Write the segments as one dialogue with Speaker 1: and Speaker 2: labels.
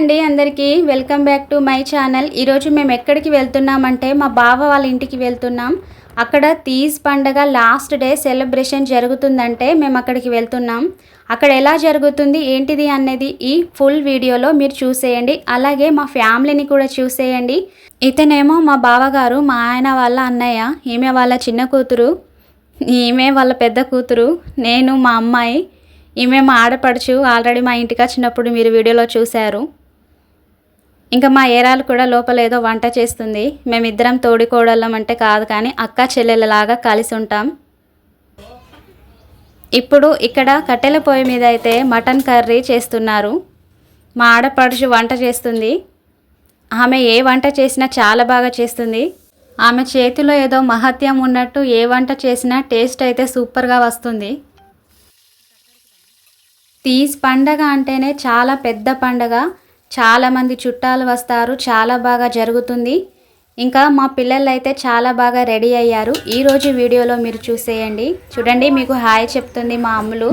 Speaker 1: అండి అందరికీ. Welcome back to my channel. ఈరోజు మేము ఎక్కడికి వెళ్తున్నామంటే మా బావ వాళ్ళ ఇంటికి వెళ్తున్నాం. అక్కడ తీజ్ పండగ లాస్ట్ డే సెలబ్రేషన్ జరుగుతుందంటే మేము అక్కడికి వెళ్తున్నాం. అక్కడ ఎలా జరుగుతుంది ఏంటిది అనేది ఈ ఫుల్ వీడియోలో మీరు చూసేయండి. అలాగే మా ఫ్యామిలీని కూడా చూసేయండి. ఇతనేమో మా బావగారు మా ఆయన వాళ్ళ అన్నయ్య ఈమె వాళ్ళ చిన్న కూతురు ఈమె వాళ్ళ పెద్ద కూతురు నేను మా అమ్మాయి ఈమె మా ఆడపడుచు ఆల్రెడీ మా ఇంటికి వచ్చినప్పుడు మీరు వీడియోలో చూశారు. ఇంకా మా ఏరాలు కూడా లోపల ఏదో వంట చేస్తుంది. మేమిద్దరం తోడికోడళ్ళం అంటే కాదు కానీ అక్క చెల్లెలలాగా కలిసి ఉంటాం. ఇప్పుడు ఇక్కడ కట్టెల పొయ్యి మీద అయితే మటన్ కర్రీ చేస్తున్నారు. మా ఆడపడుచు వంట చేస్తుంది. ఆమె ఏ వంట చేసినా చాలా బాగా చేస్తుంది. ఆమె చేతిలో ఏదో మహత్యం ఉన్నట్టు ఏ వంట చేసినా టేస్ట్ అయితే సూపర్గా వస్తుంది. తీజ్ పండగ అంటేనే చాలా పెద్ద పండగ. చాలామంది చుట్టాలు వస్తారు చాలా బాగా జరుగుతుంది. ఇంకా మా పిల్లలు అయితే చాలా బాగా రెడీ అయ్యారు. ఈరోజు వీడియోలో మీరు చూసేయండి. చూడండి మీకు హాయ్ చెప్తుంది మా అమ్ములు.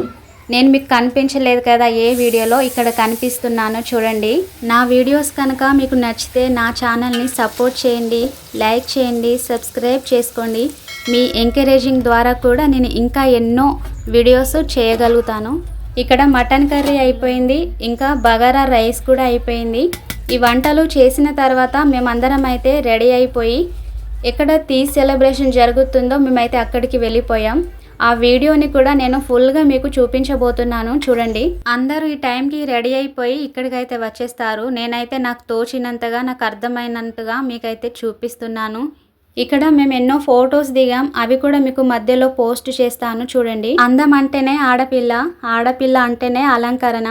Speaker 1: నేను మీకు కనిపించలేదు కదా ఏ వీడియోలో ఇక్కడ కనిపిస్తున్నానో చూడండి. నా వీడియోస్ కనుక మీకు నచ్చితే నా ఛానల్ని సపోర్ట్ చేయండి లైక్ చేయండి సబ్స్క్రైబ్ చేసుకోండి. మీ ఎంకరేజింగ్ ద్వారా కూడా నేను ఇంకా ఎన్నో వీడియోస్ చేయగలుగుతాను. ఇక్కడ మటన్ కర్రీ అయిపోయింది ఇంకా బగారా రైస్ కూడా అయిపోయింది. ఈ వంటలు చేసిన తర్వాత మేమందరం అయితే రెడీ అయిపోయి ఎక్కడ తీ సెలబ్రేషన్ జరుగుతుందో మేమైతే అక్కడికి వెళ్ళిపోయాం. ఆ వీడియోని కూడా నేను ఫుల్గా మీకు చూపించబోతున్నాను చూడండి. అందరూ ఈ టైంకి రెడీ అయిపోయి ఇక్కడికైతే వచ్చేస్తారు. నేనైతే నాకు తోచినంతగా నాకు అర్థమైనంతగా మీకైతే చూపిస్తున్నాను. ఇక్కడ మేము ఎన్నో ఫొటోస్ దిగాం. అవి కూడా మీకు మధ్యలో పోస్ట్ చేస్తాను చూడండి. అందం అంటేనే ఆడపిల్ల ఆడపిల్ల అంటేనే అలంకరణ.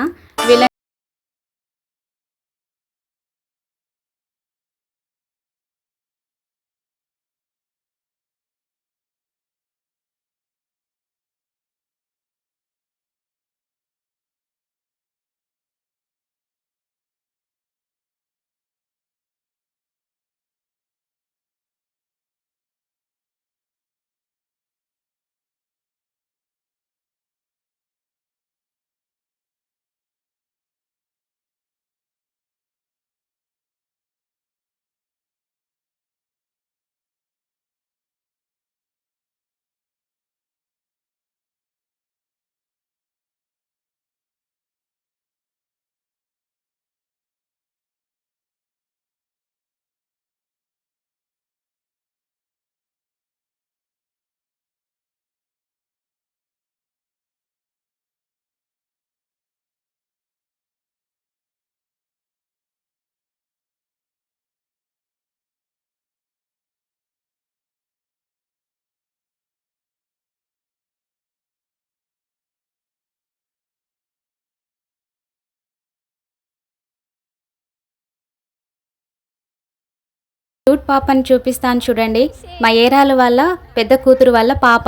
Speaker 1: క్యూట్ పాపని చూపిస్తాను చూడండి. మా ఏరాల వల్ల పెద్ద కూతురు వల్ల పాప.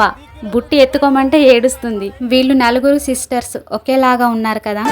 Speaker 1: బుట్టి ఎత్తుకోమంటే ఏడుస్తుంది. వీళ్ళు నలుగురు సిస్టర్స్ ఒకేలాగా ఉన్నారు కదా.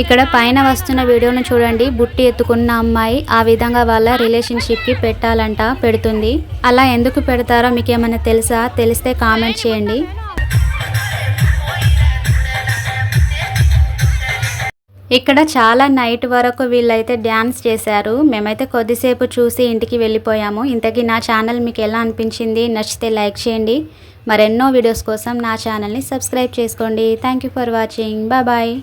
Speaker 1: ఇక్కడ పైన వస్తున్న వీడియోను చూడండి. బుట్టి ఎత్తుకున్న అమ్మాయి ఆ విధంగా వాళ్ళ రిలేషన్షిప్కి పెట్టాలంట పెడుతుంది. అలా ఎందుకు పెడతారో మీకు ఏమైనా తెలుసా? తెలిస్తే కామెంట్ చేయండి. ఇక్కడ చాలా నైట్ వరకు వీళ్ళైతే డ్యాన్స్ చేశారు. మేమైతే కొద్దిసేపు చూసి ఇంటికి వెళ్ళిపోయాము. ఇంతకీ నా ఛానల్ మీకు ఎలా అనిపించింది? నచ్చితే లైక్ చేయండి. మరెన్నో వీడియోస్ కోసం నా ఛానల్ని సబ్స్క్రైబ్ చేసుకోండి. Thank you for watching bye